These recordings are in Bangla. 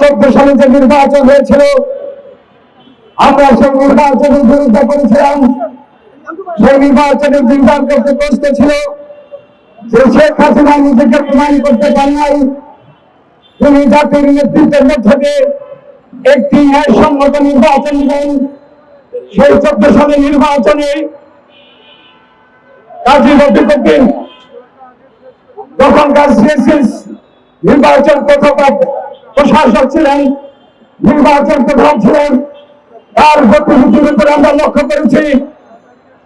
চোদ্দ সালে যে নির্বাচন হয়েছিল। আমরা সেই নির্বাচনের বিরুদ্ধে করেছিলাম সেই নির্বাচনের বিধান করতে কষ্ট ছিল। যে শেখ হাসিনা নিজেকে প্রমাণ করতে পারে নাই, তিনি জাতির নেতৃত্বের মধ্য একটি ন্যায়সঙ্গত নির্বাচন দিলেন সেই চোদ্দ সালে নির্বাচনে কাজী রফিকুদ্দিন তখনকার নির্বাচন প্রথম প্রশাসক ছিলেন, নির্বাচন প্রধান ছিলেন, তার গতিবিধির উপরে আমরা লক্ষ্য করেছি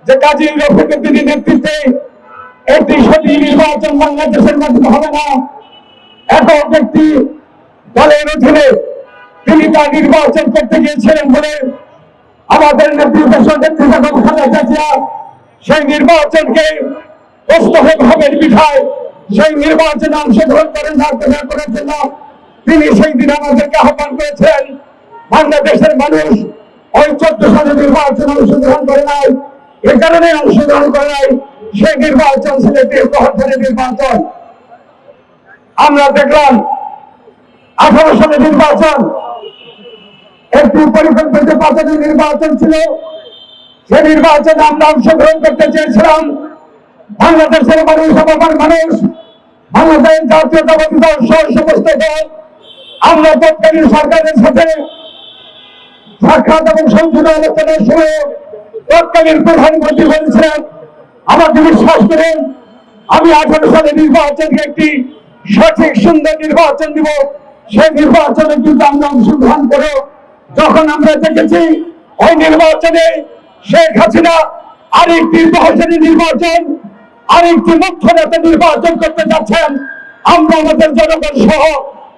যে কাজী রফিকের তিনি নেতৃত্বে একটি সঠিক নির্বাচন বাংলাদেশের মধ্যে হবে না। একক ব্যক্তি দলের অধীনে তিনি তার নির্বাচন করতে গিয়েছিলেন বলে আমাদের নেতৃত্ব নেতৃত্ব খালেদা জিয়া সেই নির্বাচনকে হবে বিধায় সেই নির্বাচনে অংশগ্রহণ করেন না করার জন্য তিনি সেই দিন আমাদেরকে আহ্বান করেছেন, বাংলাদেশের মানুষ ওই চোদ্দ সালে নির্বাচনে অংশগ্রহণ করে নাই। এ কারণে অংশগ্রহণ করে নাই, সেই নির্বাচন ছিল দীর্ঘহত্তরের নির্বাচন। আমরা দেখলাম আঠারো সালে নির্বাচন একটি পরিকল্পিত পাঁচের নির্বাচন ছিল। সে নির্বাচনে আমরা অংশগ্রহণ করতে চেয়েছিলাম। বাংলাদেশের মানুষ আমার মানুষ, বাংলাদেশ জাতীয়তাবাদী দল সহ সমস্ত দল আমরা তৎকালীন সরকারের সাথে সাক্ষাৎ এবং সংসদ আলোচনার সময় তৎকালীন প্রধানমন্ত্রী বলেছিলেন আমাকে বিশ্বাস করেন, আমি আঠারো সালে নির্বাচনকে একটি সঠিক সুন্দর নির্বাচন দিব। সেই নির্বাচনে কিন্তু আমরা অংশগ্রহণ করে যখন আমরা দেখেছি ওই নির্বাচনে শেখ হাসিনা আরেকটি বহুজনী নির্বাচন, আরেকটি মুখ্য নেতা নির্বাচন করতে যাচ্ছেন, আমরা আমাদের জনগণ সহ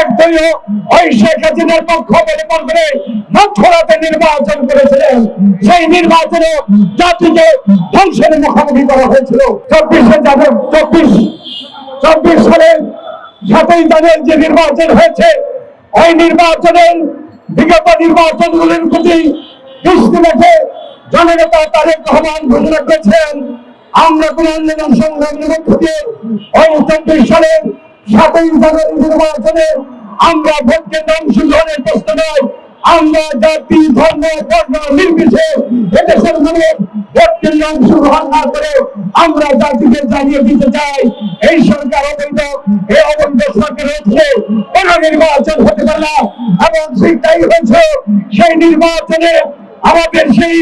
একদলীয় ওই শেখ হাসিনার পক্ষ অবলম্বন করে মধ্যরাতে নির্বাচন করেছিলেন। সেই নির্বাচনে জাতিকে ধ্বংসের মুখোমুখি করা হয়েছিল। চব্বিশে যাদের চব্বিশ চব্বিশ সালের সাতই তাদের যে নির্বাচন হয়েছে, ওই নির্বাচনের বিগত নির্বাচনগুলির প্রতি দৃষ্টি রেখে জননেতা তারেক রহমান ঘোষণা করেছেন আমরা কোন আন্দোলন সংগ্রামের মধ্য দিয়ে ওই চব্বিশ সালের আমরা ভোট কেন্দ্রে অংশগ্রহণের প্রশ্ন নয় আমরা জাতি, ধর্ম, বর্ণ, নির্বিশেষে এদেশের মানুষ ভোট অংশগ্রহণ না করে আমরা জাতিকে জানিয়ে দিতে চাই। এই সরকার অবৈধ, এই অবৈধ সরকার হচ্ছে কোন নির্বাচন হতে পারে না। এবং সেটাই হয়েছে, সেই নির্বাচনে আমাদের সেই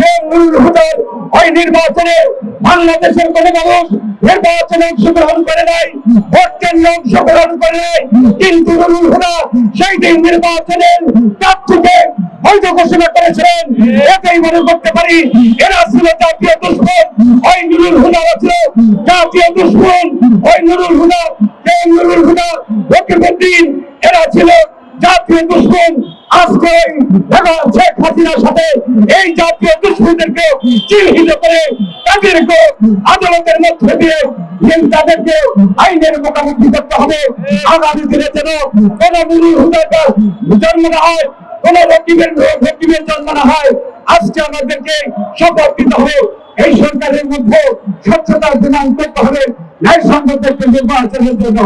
যে মূল হুদার ওই নির্বাচনে বাংলাদেশের কোন মানুষ নির্বাচনে অংশগ্রহণ করে নাই ভোট কেন্দ্রে অংশগ্রহণ করে নাই, কিন্তু নুরুল হুদা সেই দিন নির্বাচনের প্রার্থীকে বৈধ ঘোষণা করেছিলেন। এটাই মনে করতে পারি, এরা ছিল জাতীয় দুশ্মন, ওই নুরুল হুদা ছিল জাতীয় দুশ্মন, ওই নুরুল হুদা কে নুরুল হুদা ফকিরউদ্দিন এরা ছিল জাতীয় দুশ্মন। আজকে শেখ হাসিনার সাথে এই জাতীয় দুশ্মনদেরকে চিহ্নিত করে তাদেরকে আদালতের মধ্যে দিয়ে তাদেরকে আইনের মোকাবিলা করতে হবে। আগামী দিনে যেন কোন মুরুল জন্ম না হয়, কোন রকিবের রকিবের জন্ম না হয়, আজকে আমাদেরকে শপথ দিতে হবে। এই সরকারের মধ্যে স্বচ্ছতার বিধান করতে হবে। ন্যায় সংগত জন্য।